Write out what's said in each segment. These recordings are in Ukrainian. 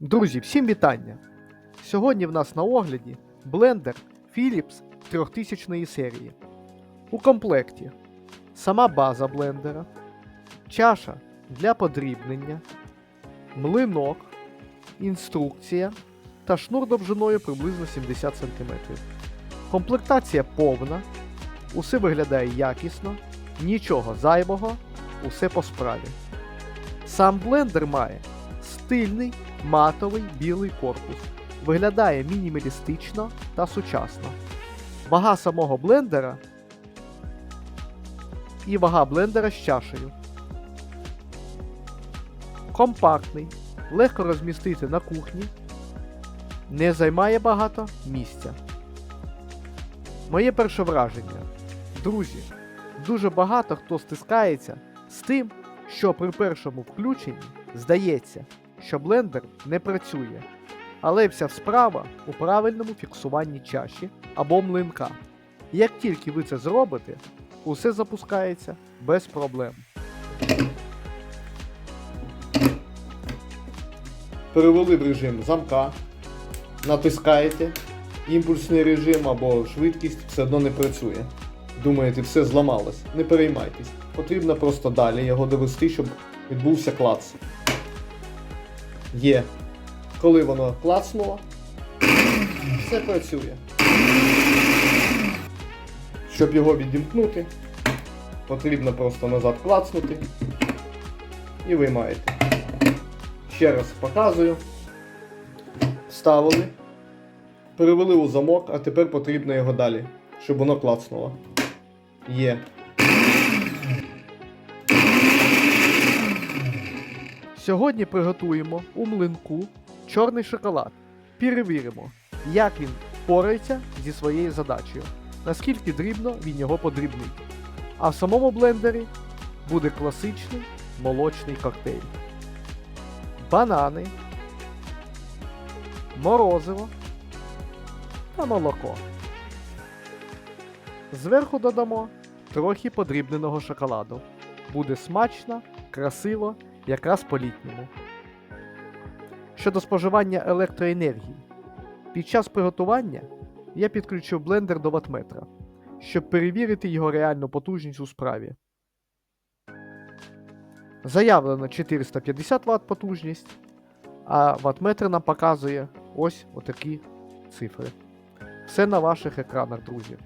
Друзі, всім вітання! Сьогодні в нас на огляді блендер Philips 3000 серії. У комплекті сама база блендера, чаша для подрібнення, млинок, інструкція та шнур довжиною приблизно 70 см. Комплектація повна, усе виглядає якісно, нічого зайвого, усе по справі. Сам блендер має стильний матовий білий корпус. Виглядає мінімалістично та сучасно. Вага самого блендера і вага блендера з чашею. Компактний, легко розмістити на кухні, не займає багато місця. Моє перше враження. Друзі, дуже багато хто стискається з тим, що при першому включенні здається, що блендер не працює. Але вся справа у правильному фіксуванні чаші або млинка. Як тільки ви це зробите, усе запускається без проблем. Перевели в режим замка, натискаєте, імпульсний режим або швидкість все одно не працює. Думаєте, все зламалось. Не переймайтесь. Потрібно просто далі його довести, щоб відбувся клац. Є. Коли воно клацнуло, все працює. Щоб його відімкнути, потрібно просто назад клацнути і виймаєте. Ще раз показую. Вставили, перевели у замок, а тепер потрібно його далі, щоб воно клацнуло. Є. Сьогодні приготуємо у млинку чорний шоколад. Перевіримо, як він впорається зі своєю задачею, наскільки дрібно він його подрібнить. А в самому блендері буде класичний молочний коктейль. Банани, морозиво та молоко. Зверху додамо трохи подрібненого шоколаду. Буде смачно, красиво, якраз по-літньому. Щодо споживання електроенергії. Під час приготування я підключив блендер до ватметра, щоб перевірити його реальну потужність у справі. Заявлено 450 Вт потужність, а ватметр нам показує ось отакі цифри. Все на ваших екранах, друзі.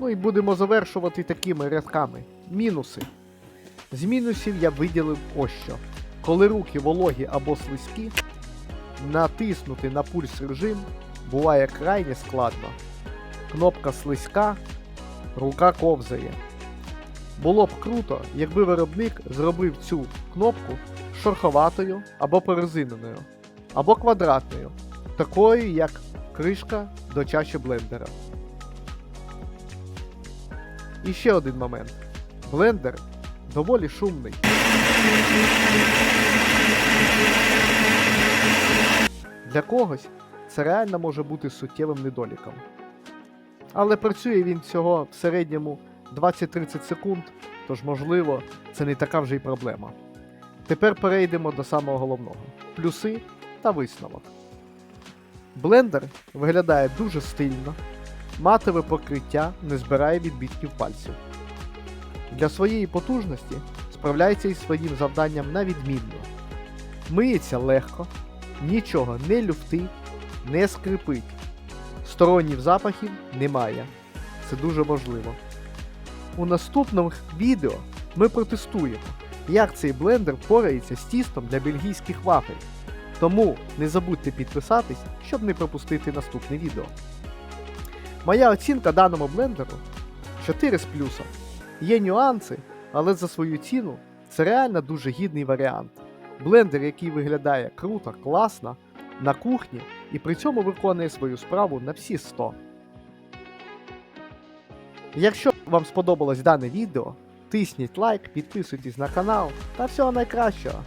Ну і будемо завершувати такими рядками. Мінуси. З мінусів я виділив ось що. Коли руки вологі або слизькі, натиснути на пульс режим буває крайне складно. Кнопка слизька, рука ковзає. Було б круто, якби виробник зробив цю кнопку шорховатою або прорезиненою, або квадратною, такою як кришка до чаші блендера. І ще один момент. Блендер доволі шумний. Для когось це реально може бути суттєвим недоліком. Але працює він всього в середньому 20-30 секунд, тож, можливо, це не така вже й проблема. Тепер перейдемо до самого головного плюси та висновок. Блендер виглядає дуже стильно, матове покриття не збирає відбитків пальців. Для своєї потужності справляється із своїм завданням на відмінно. Миється легко, нічого не люфтить, не скрипить. Сторонніх запахів немає. Це дуже важливо. У наступному відео ми протестуємо, як цей блендер впорається з тістом для бельгійських вафель. Тому не забудьте підписатись, щоб не пропустити наступне відео. Моя оцінка даному блендеру 4 з плюсом. Є нюанси, але за свою ціну це реально дуже гідний варіант. Блендер, який виглядає круто, класно, на кухні і при цьому виконує свою справу на всі 100. Якщо вам сподобалось дане відео, тисніть лайк, підписуйтесь на канал та всього найкращого.